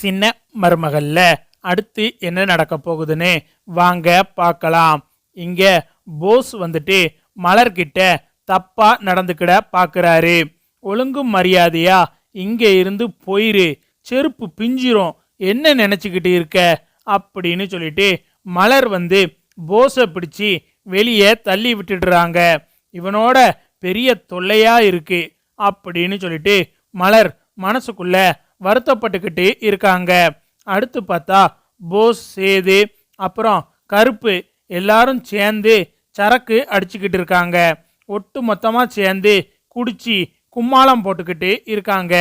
சின்ன மருமகள்ல. அடுத்து என்ன நடக்க போகுதுன்னு வாங்க பார்க்கலாம். இங்க போஸ் வந்துட்டு மலர்கிட்ட தப்பா நடந்துக்கிட பார்க்குறாரு ஒழுங்கும் மரியாதையா இங்க இருந்து போயிரு. செருப்பு பிஞ்சிரும். என்ன நினைச்சுக்கிட்டு இருக்க? அப்படின்னு சொல்லிட்டு மலர் வந்து போஸை பிடிச்சி வெளியே தள்ளி விட்டுடுறாங்க. இவனோட பெரிய தொல்லையா இருக்கு. அப்படின்னு சொல்லிட்டு மலர் மனசுக்குள்ள வருத்தப்பட்டுக்கிட்டு இருக்காங்க. அடுத்து பார்த்தா போஸ் சேது அப்புறம் கருப்பு எல்லாரும் சேர்ந்து சரக்கு அடிச்சுக்கிட்டு இருக்காங்க. ஒட்டு மொத்தமாக சேர்ந்து குடிச்சு கும்மாளம் போட்டுக்கிட்டு இருக்காங்க.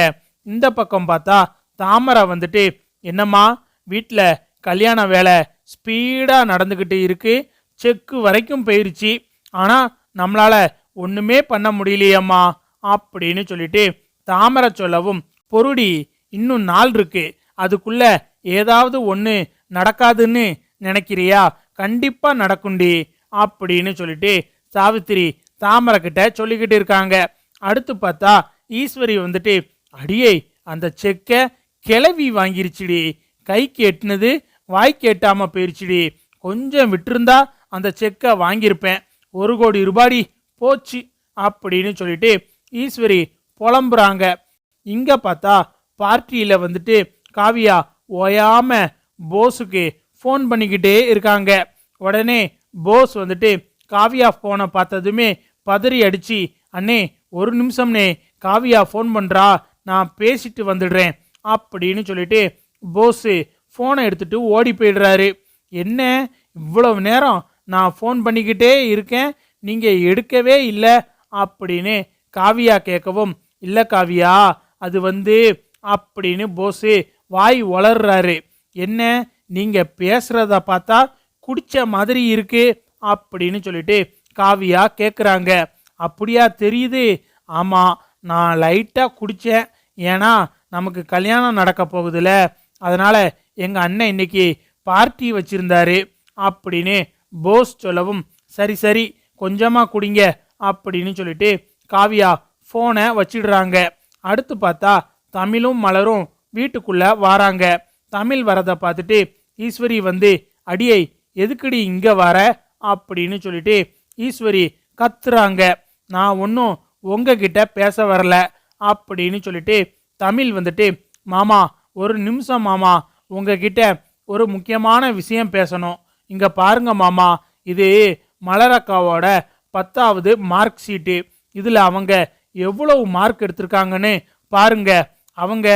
இந்த பக்கம் பார்த்தா தாமரை வந்துட்டு என்னம்மா வீட்டில் கல்யாண வேலை ஸ்பீடாக நடந்துக்கிட்டு இருக்கு. செக்கு வரைக்கும் போயிருச்சு. ஆனால் நம்மளால் ஒன்றுமே பண்ண முடியலையம்மா அப்படின்னு சொல்லிட்டு தாமரை சொல்லவும் பொருடி இன்னும் நாள் இருக்கு. அதுக்குள்ள ஏதாவது ஒன்று நடக்காதுன்னு நினைக்கிறியா? கண்டிப்பா நடக்குண்டி அப்படின்னு சொல்லிட்டு சாவித்திரி தாமரைக்கிட்ட சொல்லிக்கிட்டு இருக்காங்க. அடுத்து பார்த்தா ஈஸ்வரி வந்துட்டு அடியே அந்த செக்கை கிளவி வாங்கிருச்சுடி. கைக்கு எட்டுனது வாய்க்கு எட்டாம போயிருச்சுடி. கொஞ்சம் விட்டிருந்தா அந்த செக்கை வாங்கியிருப்பேன். ஒரு கோடி ரூபாடி போச்சு அப்படின்னு சொல்லிட்டு ஈஸ்வரி புலம்புறாங்க. இங்கே பார்த்தா பார்ட்டியில் வந்துட்டு காவியா ஓயாமல் போஸுக்கு ஃபோன் பண்ணிக்கிட்டே இருக்காங்க. உடனே போஸ் வந்துட்டு காவியா ஃபோனை பார்த்ததுமே பதறி அடிச்சு அண்ணே ஒரு நிமிஷம்னே காவியா ஃபோன் பண்ணுறா நான் பேசிட்டு வந்துடுறேன் அப்படின்னு சொல்லிட்டு போஸு ஃபோனை எடுத்துட்டு ஓடி போயிடுறாரு. என்ன? இவ்வளவு நேரம் நான் ஃபோன் பண்ணிக்கிட்டே இருக்கேன் நீங்கள் எடுக்கவே இல்லை அப்படின்னு காவியா கேட்கவும் இல்லை காவியா அது வந்து அப்படின்னு போஸு வாய் வளர்றாரு. என்ன? நீங்கள் பேசுகிறத பார்த்தா குடிச்ச மாதிரி இருக்கு அப்படின்னு சொல்லிட்டு காவியா கேட்குறாங்க அப்படியா தெரியுது. ஆமாம் நான் லைட்டாக குடித்தேன் ஏன்னா நமக்கு கல்யாணம் நடக்க போகுதுல. அதனால் எங்கள் அண்ணன் இன்னைக்கு பார்ட்டி வச்சுருந்தாரு அப்படின்னு போஸ் சொல்லவும் சரி சரி கொஞ்சமாக குடிங்க அப்படின்னு சொல்லிட்டு காவியா ஃபோனை வச்சிடுறாங்க. அடுத்து பார்த்தா தமிழும் மலரும் வீட்டுக்குள்ள வாராங்க. தமிழ் வரதை பார்த்துட்டு ஈஸ்வரி வந்து அடியை எதுக்குடி இங்கே வர? அப்படின்னு சொல்லிட்டு ஈஸ்வரி கத்துறாங்க. நான் ஒன்றும் உங்ககிட்ட பேச வரல. அப்படின்னு சொல்லிட்டு தமிழ் வந்துட்டு மாமா ஒரு நிமிஷம் மாமா உங்ககிட்ட ஒரு முக்கியமான விஷயம் பேசணும். இங்கே பாருங்க மாமா இது மலரக்காவோட பத்தாவது மார்க் ஷீட்டு. இதில் அவங்க எவ்வளவு மார்க் எடுத்திருக்காங்கன்னு பாருங்கள் அவங்க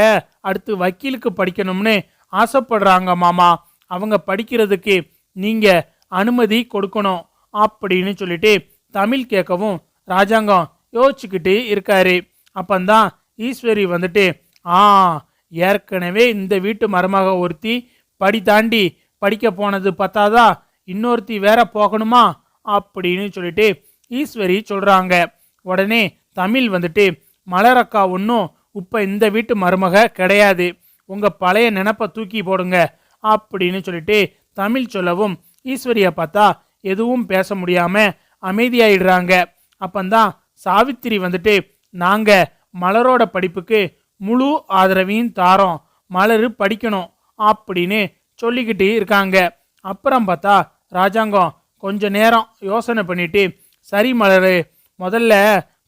அடுத்து வக்கீலுக்கு படிக்கணும்னு ஆசைப்படுறாங்க மாமா. அவங்க படிக்கிறதுக்கு நீங்கள் அனுமதி கொடுக்கணும் அப்படின்னு சொல்லிட்டு தமிழ் கேட்கவும் ராஜாங்கம் யோசிச்சுக்கிட்டு இருக்காரு. அப்பந்தான் ஈஸ்வரி வந்துட்டு ஆ ஏற்கனவே இந்த வீட்டு மருமக ஒருத்தி படி தாண்டி படிக்க போனது பத்தாதா? இன்னொருத்தி வேற போகணுமா? அப்படின்னு சொல்லிட்டு ஈஸ்வரி சொல்கிறாங்க உடனே தமிழ் வந்துட்டு மலரக்கா ஒன்றும் இப்போ இந்த வீட்டு மருமக கிடையாது. உங்கள் பழைய நினப்பை தூக்கி போடுங்க அப்படின்னு சொல்லிட்டு தமிழ் சொல்லவும் ஈஸ்வரியை பார்த்தா எதுவும் பேச முடியாமல் அமைதியாயிடுறாங்க. அப்பந்தான் சாவித்திரி வந்துட்டு நாங்கள் மலரோட படிப்புக்கு முழு ஆதரவையும் தாரோம். மலர் படிக்கணும் அப்படின்னு சொல்லிக்கிட்டு இருக்காங்க. அப்புறம் பார்த்தா ராஜாங்கம் கொஞ்ச நேரம் யோசனை பண்ணிட்டு சரி மலர் முதல்ல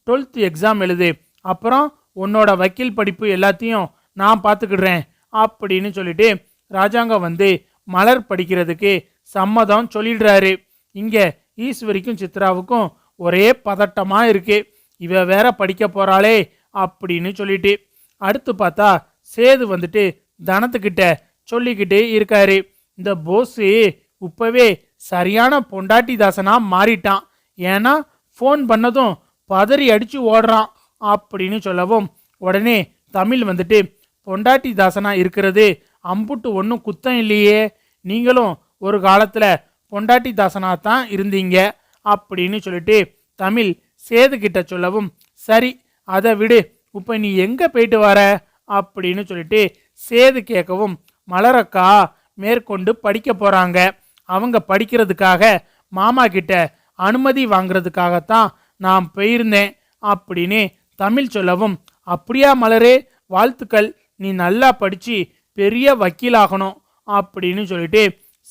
டுவெல்த் எக்ஸாம் எழுது. அப்புறம் உன்னோட வக்கீல் படிப்பு எல்லாத்தையும் நான் பார்த்துக்கிடுறேன் அப்படின்னு சொல்லிட்டு ராஜாங்கம் வந்து மலர் படிக்கிறதுக்கு சம்மதம் சொல்லிடுறாரு. இங்கே ஈஸ்வரிக்கும் சித்ராவுக்கும் ஒரே பதட்டமாக இருக்கு. இவ வேற படிக்க போகிறாளே அப்படின்னு சொல்லிட்டு அடுத்து பார்த்தா சேது வந்துட்டு தனத்துக்கிட்ட சொல்லிக்கிட்டு இருக்காரு. இந்த போஸு இப்போவே சரியான பொண்டாட்டி தாசனாக மாறிட்டான். ஏன்னா ஃபோன் பண்ணதும் பதறி அடித்து ஓடுறான். அப்படின்னு சொல்லவும் உடனே தமிழ் வந்துட்டு பொண்டாட்டி தாசனா இருக்கிறது அம்புட்டு ஒன்றும் குத்தம் இல்லையே. நீங்களும் ஒரு காலத்தில் பொண்டாட்டி தாசனா தான் இருந்தீங்க அப்படின்னு சொல்லிட்டு தமிழ் சேது கிட்ட சொல்லவும் சரி அதை விடு. இப்போ நீ எங்கே போயிட்டு வர? அப்படின்னு சொல்லிட்டு சேது கேட்கவும் மலரக்கா மேற்கொண்டு படிக்க போகிறாங்க அவங்க படிக்கிறதுக்காக மாமா கிட்ட அனுமதி வாங்கிறதுக்காகத்தான் நான் போயிருந்தேன் அப்படின்னு தமிழ் சொல்லவும் அப்படியா மலரே வாழ்த்துக்கள். நீ நல்லா படித்து பெரிய வக்கீலாகணும் அப்படின்னு சொல்லிட்டு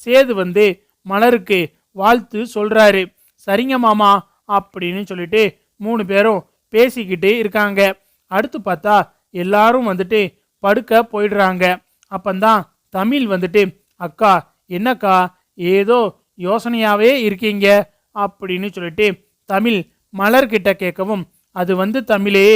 சேது வந்து மலருக்கு வாழ்த்து சொல்கிறாரு சரிங்க மாமா அப்படின்னு சொல்லிட்டு மூணு பேரும் பேசிக்கிட்டு இருக்காங்க. அடுத்து பார்த்தா எல்லாரும் வந்துட்டு படுக்க போயிடுறாங்க. அப்பந்தான் தமிழ் வந்துட்டு அக்கா என்னக்கா ஏதோ யோசனையாகவே இருக்கீங்க அப்படின்னு சொல்லிட்டு தமிழ் மலர்கிட்ட கேட்கவும் அது வந்து தமிழே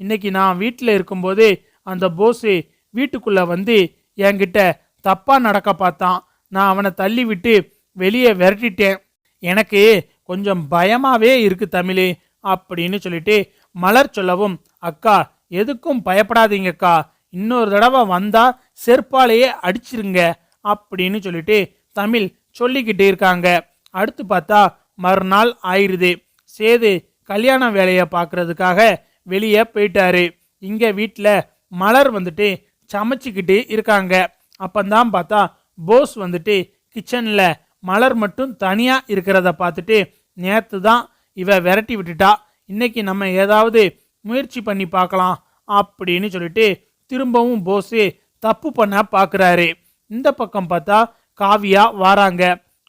இன்னைக்கு நான் வீட்டில் இருக்கும்போது அந்த போஸு வீட்டுக்குள்ளே வந்து என்கிட்ட தப்பாக நடக்க பார்த்தான். நான் அவனை தள்ளி விட்டு வெளியே விரட்டிட்டேன். எனக்கு கொஞ்சம் பயமாகவே இருக்கு தமிழே அப்படின்னு சொல்லிட்டு மலர் சொல்லவும் அக்கா எதுக்கும் பயப்படாதீங்கக்கா இன்னொரு தடவை வந்தால் செருப்பாலேயே அடிச்சிருங்க அப்படின்னு சொல்லிட்டு தமிழ் சொல்லிக்கிட்டு இருக்காங்க. அடுத்து பார்த்தா மறுநாள் ஆயிடுது சேது கல்யாண வேலையை பார்க்குறதுக்காக வெளியே போயிட்டாரு. இங்கே வீட்டில் மலர் வந்துட்டு சமைச்சிக்கிட்டு இருக்காங்க. அப்போந்தான் பார்த்தா போஸ் வந்துட்டு கிச்சனில் மலர் மட்டும் தனியாக இருக்கிறத பார்த்துட்டு நேற்று தான் இவ விரட்டி விட்டுட்டா. இன்னைக்கு நம்ம ஏதாவது முயற்சி பண்ணி பார்க்கலாம் அப்படின்னு சொல்லிட்டு திரும்பவும் போஸு தப்பு பண்ண பார்க்குறாரு. இந்த பக்கம் பார்த்தா காவியா வாராங்க.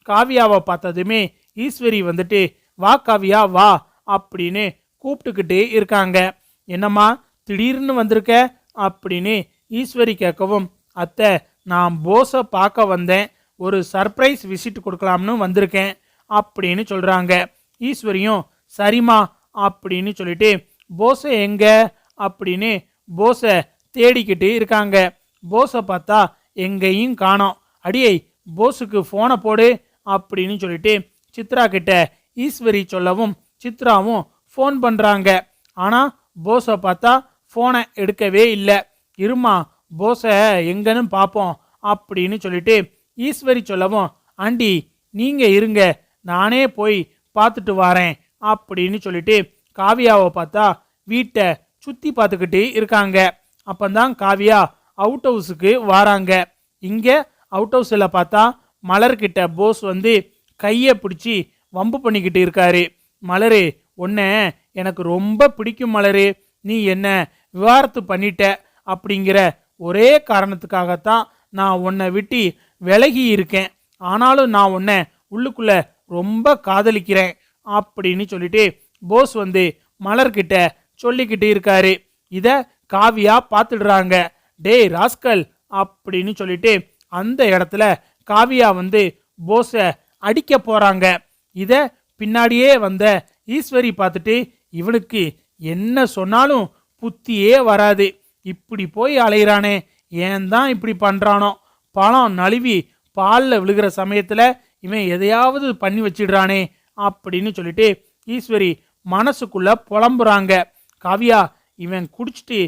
காவியாவை பார்த்ததுமே ஈஸ்வரி வந்துட்டு வா காவியா வா அப்படின்னு கூப்பிட்டுக்கிட்டே இருக்காங்க. என்னம்மா திடீர்னு வந்திருக்க? அப்படின்னு ஈஸ்வரி கேட்கவும் அத்தை நான் போஸை பார்க்க வந்தேன். ஒரு சர்ப்ரைஸ் விசிட் கொடுக்கலாம்னு வந்திருக்கேன் அப்படின்னு சொல்கிறாங்க ஈஸ்வரியும் சரிம்மா அப்படின்னு சொல்லிட்டு போஸை எங்க? அப்படின்னு போஸை தேடிக்கிட்டு இருக்காங்க. போஸை பார்த்தா எங்கேயும் காணோம். அடியை போஸுக்கு ஃபோனை போடு அப்படின்னு சொல்லிட்டு சித்ரா கிட்ட ஈஸ்வரி சொல்லவும் சித்ராவும் ஃபோன் பண்ணுறாங்க ஆனால் போஸை பார்த்தா ஃபோனை எடுக்கவே இல்லை. இருமா போஸை எங்கன்னு பார்ப்போம் அப்படின்னு சொல்லிட்டு ஈஸ்வரி சொல்லவும் ஆண்டி நீங்கள் இருங்க. நானே போய் பார்த்துட்டு வரேன். அப்படின்னு சொல்லிட்டு காவியாவை பார்த்தா வீட்டை சுற்றி பார்த்துக்கிட்டு இருக்காங்க. அப்போந்தான் காவியா அவுட் ஹவுஸுக்கு வராங்க. இங்கே அவுட் ஹவுஸில் பார்த்தா மலர்கிட்ட போஸ் வந்து கையை பிடிச்சி வம்பு பண்ணிக்கிட்டு இருக்காரு. மலரு உன்னை எனக்கு ரொம்ப பிடிக்கும் மலரு நீ என்ன விவாரத்து பண்ணிட்ட அப்படிங்கிற ஒரே காரணத்துக்காகத்தான் நான் உன்னை விட்டு விலகி இருக்கேன். ஆனாலும் நான் உன்னை உள்ளுக்குள்ள ரொம்ப காதலிக்கிறேன் அப்படின்னு சொல்லிட்டு போஸ் வந்து மலர்கிட்ட சொல்லிக்கிட்டு இருக்காரு. இத காவியா பார்த்துடுறாங்க டேய் ராஸ்கல் அப்படின்னு சொல்லிட்டு அந்த இடத்துல காவியா வந்து போஸை அடிக்க போறாங்க. இதை பின்னாடியே வந்த ஈஸ்வரி பார்த்துட்டு இவனுக்கு என்ன சொன்னாலும் புத்தியே வராது. இப்படி போய் அலையிறானே ஏன் தான் இப்படி பண்ணுறானோ பழம் நழுவி பாலில் விழுகிற சமயத்தில் இவன் எதையாவது பண்ணி வச்சிடுறானே அப்படின்னு சொல்லிட்டு ஈஸ்வரி மனசுக்குள்ளே புலம்புறாங்க. காவியா இவன் குடிச்சிட்டு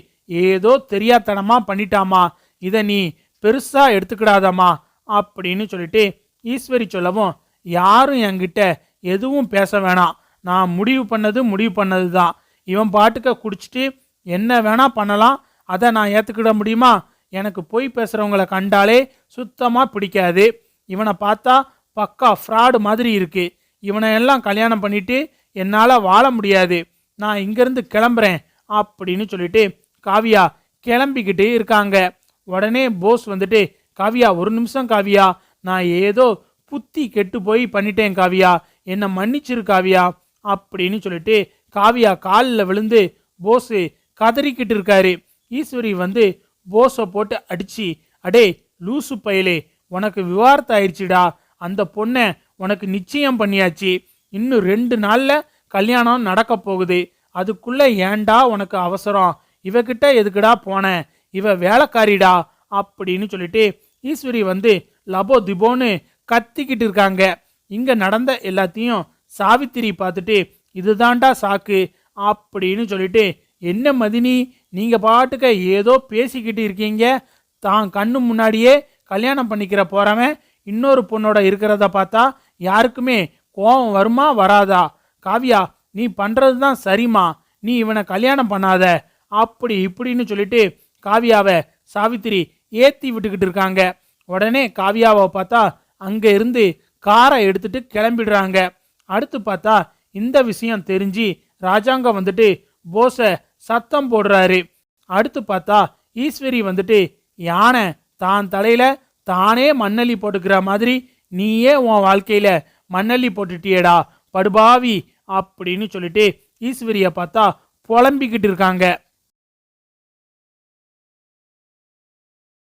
ஏதோ தெரியாதனமாக பண்ணிட்டாமா? இதை நீ பெருசாக எடுத்துக்கிடாதம்மா அப்படின்னு சொல்லிட்டு ஈஸ்வரி சொல்லவும் யாரும் என்கிட்ட எதுவும் பேச வேணாம். நான் முடிவு பண்ணது முடிவு பண்ணது தான் இவன் பாட்டுக்க குடிச்சிட்டு என்ன வேணால் பண்ணலாம். அதை நான் ஏற்றுக்கிட முடியுமா? எனக்கு பொய் பேசுகிறவங்கள கண்டாலே சுத்தமாக பிடிக்காது. இவனை பார்த்தா பக்கா ஃப்ராடு மாதிரி இருக்குது இவனை எல்லாம் கல்யாணம் பண்ணிட்டு என்னால் வாழ முடியாது. நான் இங்கேருந்து கிளம்புறேன் அப்படின்னு சொல்லிட்டு காவியா கிளம்பிக்கிட்டு இருக்காங்க. உடனே போஸ் வந்துட்டு காவியா ஒரு நிமிஷம் காவியா. நான் ஏதோ புத்தி கெட்டு போய் பண்ணிட்டேன் காவியா. என்னை மன்னிச்சிரு காவியா அப்படின்னு சொல்லிட்டு காவியா காலில் விழுந்து போஸு கதறிக்கிட்டு இருக்காரு. ஈஸ்வரி வந்து போஸை போட்டு அடிச்சு அடே லூசு பயலே உனக்கு விவாரத்தை ஆயிடுச்சுடா. அந்த பொண்ணை உனக்கு நிச்சயம் பண்ணியாச்சு. இன்னும் ரெண்டு நாளில் கல்யாணம் நடக்க போகுது. அதுக்குள்ளே ஏன்டா உனக்கு அவசரம்? இவகிட்ட எதுக்குடா போன? இவ வேலைக்காரிடா அப்படின்னு சொல்லிட்டு ஈஸ்வரி வந்து லபோ திபோன்னு கத்திக்கிட்டு இருக்காங்க. இங்க நடந்த எல்லாத்தையும் சாவித்திரி பார்த்துட்டு இதுதாண்டா சாக்கு அப்படின்னு சொல்லிட்டு என்ன மதினி நீங்க பாட்டுக்க ஏதோ பேசிக்கிட்டு இருக்கீங்க. தான் கண்ணு முன்னாடியே கல்யாணம் பண்ணிக்கிற போறவன் இன்னொரு பொண்ணோட இருக்கிறத பார்த்தா யாருக்குமே கோபம் வருமா வராதா? காவியா நீ பண்றது தான் சரிம்மா. நீ இவனை கல்யாணம் பண்ணாத. அப்படி இப்படின்னு சொல்லிட்டு காவியாவை சாவித்திரி ஏத்தி விட்டுக்கிட்டு இருக்காங்க. உடனே காவியாவை பார்த்தா அங்கே இருந்து காரை எடுத்துட்டு கிளம்பிடுறாங்க. அடுத்து பார்த்தா இந்த விஷயம் தெரிஞ்சு ராஜாங்கம் வந்துட்டு போஸை சத்தம் போடுறாரு. அடுத்து பார்த்தா ஈஸ்வரி வந்துட்டு யானை தான் தலையில தானே மண்ணள்ளி போட்டுக்கிற மாதிரி நீயே உன் வாழ்க்கையில மண்ணள்ளி போட்டுட்டியடா படுபாவி அப்படின்னு சொல்லிட்டு ஈஸ்வரியை பார்த்தா புலம்பிக்கிட்டு இருக்காங்க.